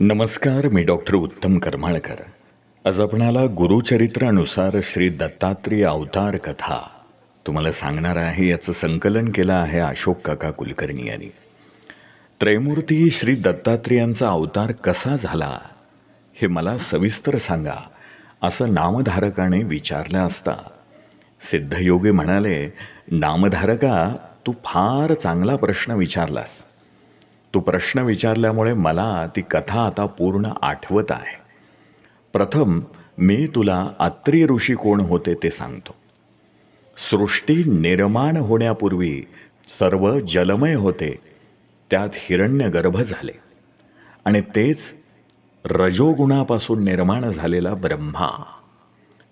नमस्कार मी डॉक्टर उत्तम करमाळकर. आज आपणाला गुरुचरित्रानुसार श्री दत्तात्रेय अवतार कथा तुम्हाला सांगणार आहे याचं संकलन केलं आहे अशोक काका कुलकर्णी यांनी. त्रयमूर्ती श्री दत्तात्रेयांचा अवतार कसा झाला हे मला सविस्तर सांगा असं नामधारकाने विचारलं असता. सिद्धयोगी म्हणाले नामधारका तू फार चांगला प्रश्न विचारलास. तू प्रश्न विचारल्यामुळे मला ती कथा आता पूर्ण आठवत आहे. प्रथम मी तुला अत्री ऋषी कोण होते ते सांगतो. सृष्टी निर्माण होण्यापूर्वी सर्व जलमय होते त्यात हिरण्यगर्भ झाले. आणि तेच रजोगुणापासून निर्माण झालेला ब्रह्मा.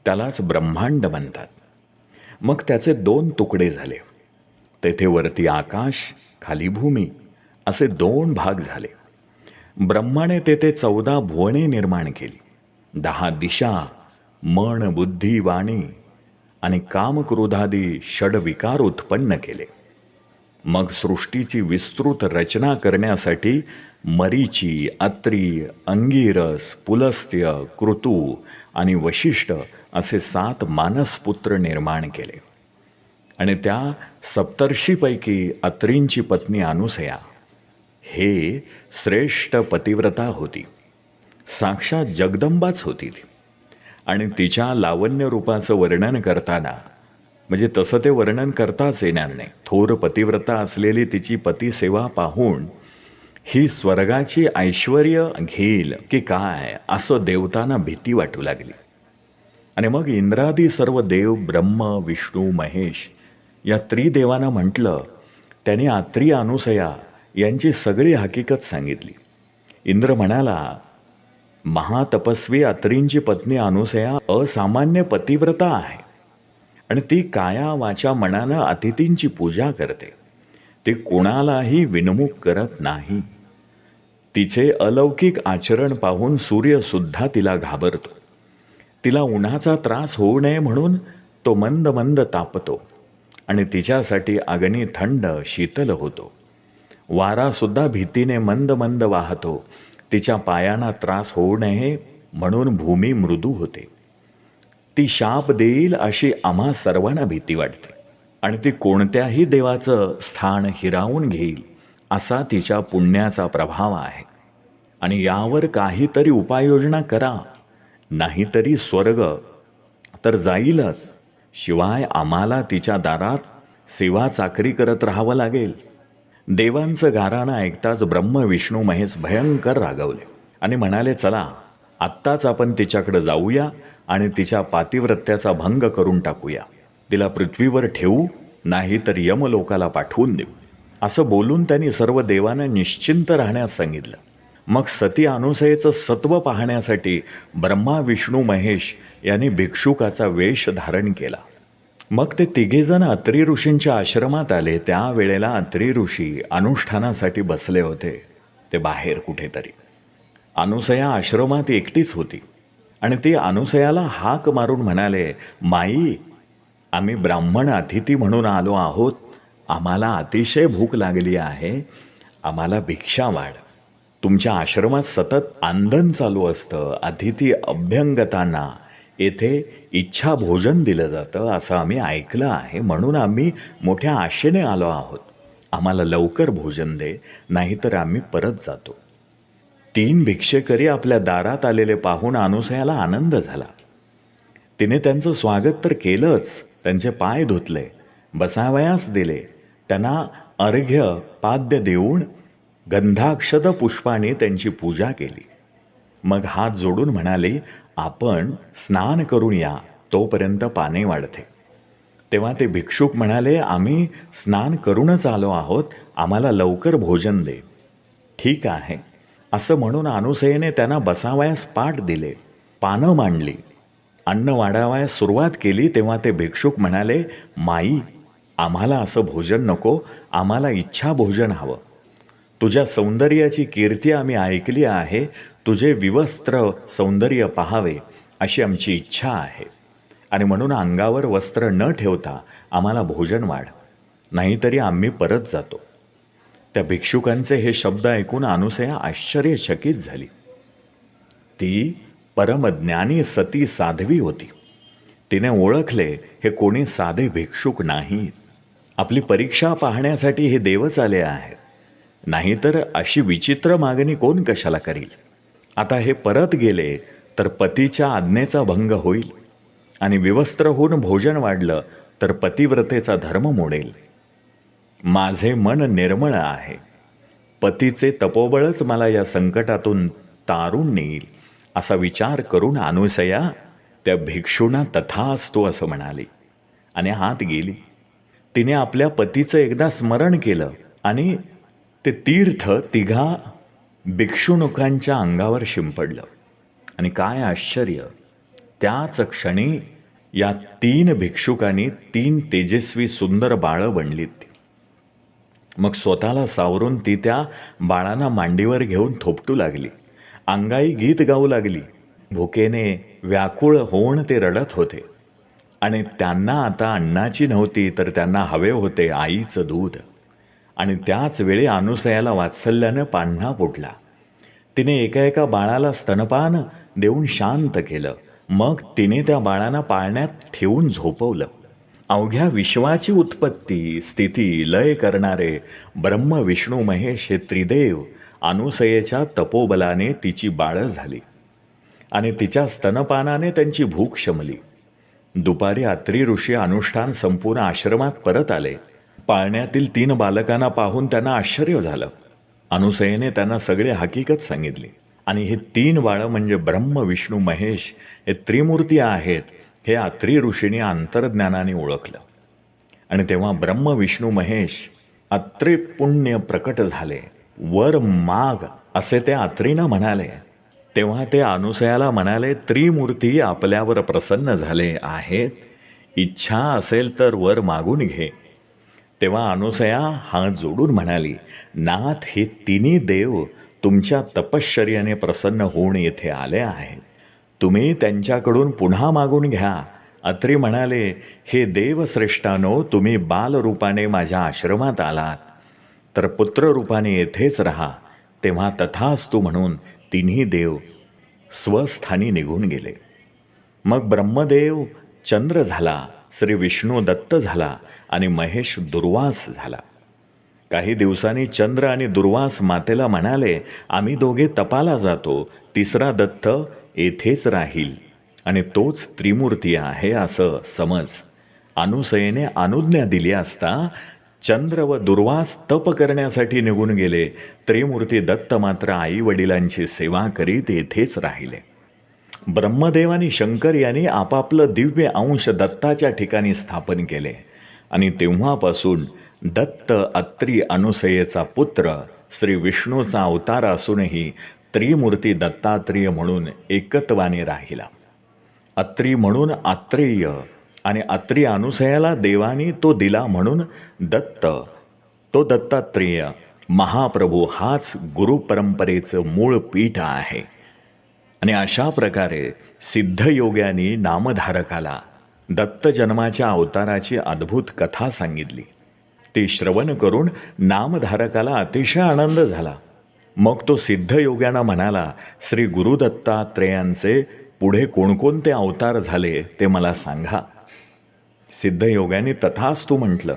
त्यालाच ब्रह्मांड म्हणतात. मग त्याचे दोन तुकडे झाले. तेथे वरती आकाश खाली भूमी. असे दोन भाग झाले. ब्रह्माने तेथे चौदा भुवने निर्माण केली. दहा दिशा मन बुद्धी वाणी आणि कामक्रोधादी षडविकार उत्पन्न केले. मग सृष्टीची विस्तृत रचना करण्यासाठी मरीची अत्री अंगिरस पुलस्त्य कृतू आणि वशिष्ठ असे सात मानसपुत्र निर्माण केले. आणि त्या सप्तर्षीपैकी अत्रींची पत्नी अनुसया हे श्रेष्ठ पतिव्रता होती. साक्षात जगदंबाच होती ती. आणि तिच्या लावण्य रूपाचं वर्णन करताना म्हणजे तसं ते वर्णन करताच येणार नाही. थोर पतिव्रता असलेली तिची पतिसेवा पाहून ही स्वर्गाची ऐश्वर घेईल की काय असं देवतांना भीती वाटू लागली. आणि मग इंद्रादी सर्व देव ब्रह्म विष्णू महेश या त्रिदेवांना म्हटलं त्यांनी आत्री अनुसया यांची सगळी हकीकत सांगितली. इंद्र म्हणाला महातपस्वी अत्रींची पत्नी अनुसया असामान्य पतिव्रता आहे आणि ती काया वाचा मनानं अतिथींची पूजा करते. ती कोणालाही विनमुख करत नाही. तिचे अलौकिक आचरण पाहून सूर्यसुद्धा तिला घाबरतो. तिला उन्हाचा त्रास होऊ नये म्हणून तो मंद मंद तापतो आणि तिच्यासाठी अग्नी थंड शीतल होतो. वारासुद्धा भीतीने मंद मंद वाहतो. तिच्या पायांना त्रास होऊ नये म्हणून भूमी मृदू होते. ती शाप देईल अशी आम्हा सर्वांना भीती वाटते. आणि ती कोणत्याही देवाचं स्थान हिरावून घेईल असा तिच्या पुण्याचा प्रभाव आहे. आणि यावर काहीतरी उपाययोजना करा. नाहीतरी स्वर्ग. तर जाईलच. शिवाय आम्हाला तिच्या दारात सेवा चाकरी करत राहावं लागेल. देवांचं गाराणं ऐकताच ब्रह्म विष्णू महेश भयंकर रागवले आणि म्हणाले चला आत्ताच आपण तिच्याकडे जाऊया आणि तिच्या पातिव्रत्याचा भंग करून टाकूया. तिला पृथ्वीवर ठेवू नाही तर यमलोकाला पाठवून देऊ. असं बोलून त्यांनी सर्व देवांना निश्चिंत राहण्यास सांगितलं. मग सती अनुसयेचं सत्व पाहण्यासाठी ब्रह्मा विष्णू महेश यांनी भिक्षुकाचा वेश धारण केला. मग ते तिघेजण अत्री ऋषींच्या आश्रमात आले. त्यावेळेला अत्री ऋषी अनुष्ठानासाठी बसले होते. ते बाहेर कुठेतरी. अनुसया आश्रमात एकटीच होती. आणि ती अनुसयाला हाक मारून म्हणाले माई आम्ही ब्राह्मण अतिथी म्हणून आलो आहोत. आम्हाला अतिशय भूक लागली आहे. आम्हाला भिक्षा वाढ. तुमच्या आश्रमात सतत आंदन चालू असतं. अतिथी अभ्यंगतांना येथे इच्छा भोजन दिलं जातं असं आम्ही ऐकलं आहे. म्हणून आम्ही मोठ्या आशेने आलो आहोत. आम्हाला लवकर भोजन दे नाहीतर आम्ही परत जातो. तीन भिक्षेकरी आपल्या दारात आलेले पाहून अनुसयाला आनंद झाला. तिने त्यांचं स्वागत तर केलंच त्यांचे पाय धुतले बसावयास दिले. त्यांना अर्घ्य पाद्य देऊन गंधाक्षद पुष्पाने त्यांची पूजा केली. मग हात जोडून म्हणाले आपण स्नान करून या तोपर्यंत पाने वाढते. तेव्हा ते भिक्षुक म्हणाले आम्ही स्नान करूनच आलो आहोत आम्हाला लवकर भोजन दे. ठीक आहे. असं म्हणून अनुसयेने त्यांना बसावयास पाठ दिले पानं मांडली. अन्न वाढावयास सुरुवात केली तेव्हा ते भिक्षुक म्हणाले माई आम्हाला असं भोजन नको आम्हाला इच्छा भोजन हवं. तुझ्या सौंदर्याची कीर्ती आम्ही ऐकली आहे तुझे विवस्त्र सौंदर्य पहावे अशी आमची इच्छा आहे. आणि म्हणून अंगावर वस्त्र न ठेवता आम्हाला भोजन वाढ नाहीतरी आम्ही परत जातो. त्या भिक्षुकांचे हे शब्द ऐकून अनुसया आश्चर्यचकित झाली. ती परमज्ञानी सती साध्वी होती. तिने ओळखले हे कोणी साधे भिक्षुक नाहीत आपली परीक्षा पाहण्यासाठी हे देवच आले आहेत. नाहीतर अशी विचित्र मागणी कोण कशाला करील? आता हे परत गेले तर पतीच्या आज्ञेचा भंग होईल आणि विवस्त्र होऊन भोजन वाढलं तर पतिव्रतेचा धर्म मोडेल. माझे मन निर्मळ आहे. पतीचे तपोबळच मला या संकटातून तारून नेईल असा विचार करून अनुसया त्या भिक्षूंना असतो असं म्हणाली. आणि हात गेली. तिने आपल्या पतीचं एकदा स्मरण केलं आणि ते तीर्थ तिघा भिक्षुणुकांच्या अंगावर शिंपडलं. आणि काय आश्चर्य त्याच क्षणी या तीन भिक्षुकांनी तीन तेजस्वी सुंदर बाळं बनलीत मग स्वतःला सावरून ती त्या बाळांना मांडीवर घेऊन थोपटू लागली. अंगाई गीत गाऊ लागली. भुकेने व्याकुळ होऊन ते रडत होते. आणि त्यांना आता अन्नाची नव्हती तर त्यांना हवे होते आईचं दूध. आणि त्याच वेळी अनुसयाला वात्सल्यानं पान्हा फुटला तिने एका एका बाळाला स्तनपान देऊन शांत केलं. मग तिने त्या बाळांना पाळण्यात ठेवून झोपवलं. अवघ्या विश्वाची उत्पत्ती स्थिती लय करणारे ब्रह्म विष्णू महेश हे त्रिदेव अनुसयेच्या तपोबलाने तिची बाळं झाली. आणि तिच्या स्तनपानाने त्यांची भूक शमली. दुपारी अत्री ऋषी अनुष्ठान संपूर्ण आश्रमात परत आले. पाळण्यातील तीन बालकांना पाहून त्यांना आश्चर्य झालं. अनुसयेने त्यांना सगळे हकीकत सांगितली. आणि हे तीन बाळं म्हणजे ब्रह्म विष्णू महेश हे त्रिमूर्ती आहेत हे अत्री ऋषीने अंतर्ज्ञानाने ओळखलं. आणि तेव्हा ब्रह्म विष्णू महेश अत्रे पुण्य प्रकट झाले. वर माग असे ते अत्रीनं म्हणाले. तेव्हा ते अनुसयाला म्हणाले त्रिमूर्ती आपल्यावर प्रसन्न झाले आहेत. इच्छा असेल तर वर मागून घे. तेव्हा अनुसया हात जोडून म्हणाली नाथ हे तिन्ही देव तुमच्या तपश्चर्याने प्रसन्न होऊन येथे आले आहेत. तुम्ही त्यांच्याकडून पुन्हा मागून घ्या. अत्री म्हणाले हे देवश्रेष्ठानो तुम्ही बालरूपाने माझ्या आश्रमात आलात. तर पुत्ररूपाने येथेच राहा. तेव्हा तथास्तु म्हणून तिन्ही देव स्वस्थानी निघून गेले. मग ब्रह्मदेव चंद्र झाला. श्री विष्णू दत्त झाला आणि महेश दुर्वास झाला. काही दिवसांनी चंद्र आणि दुर्वास मातेला म्हणाले आम्ही दोघे तपाला जातो. तिसरा दत्त येथेच राहील. आणि तोच त्रिमूर्ती आहे असं समज. अनुसयेने अनुज्ञा दिली असता चंद्र व दुर्वास तप करण्यासाठी निघून गेले. त्रिमूर्ती दत्त मात्र आई वडिलांची सेवा करीत येथेच राहिले. ब्रह्मदेव आणि शंकर यांनी आपापलं दिव्य अंश दत्ताच्या ठिकाणी स्थापन केले. आणि तेव्हापासून दत्त अत्री अनुसयेचा पुत्र श्री विष्णूचा अवतार असूनही त्रिमूर्ती दत्तात्रेय म्हणून एकत्वाने राहिला. अत्री म्हणून आत्रेय आणि अत्री अनुसयाला देवानी तो दिला म्हणून दत्त. तो दत्तात्रेय महाप्रभू हाच गुरुपरंपरेचं मूळ पीठ आहे. आणि अशा प्रकारे सिद्धयोग्यांनी नामधारकाला दत्त जन्माच्या अवताराची अद्भुत कथा सांगितली. ती श्रवण करून नामधारकाला अतिशय आनंद झाला. मग तो सिद्धयोग्यांना म्हणाला श्री गुरुदत्तात्रेयांचे पुढे कोणकोणते अवतार झाले ते मला सांगा. सिद्धयोग्याने तू म्हटलं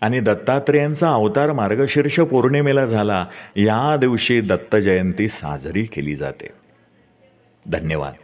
आणि दत्तात्रेयांचा अवतार मार्गशीर्ष पौर्णिमेला झाला. या दिवशी दत्तजयंती साजरी केली जाते. धन्यवाद.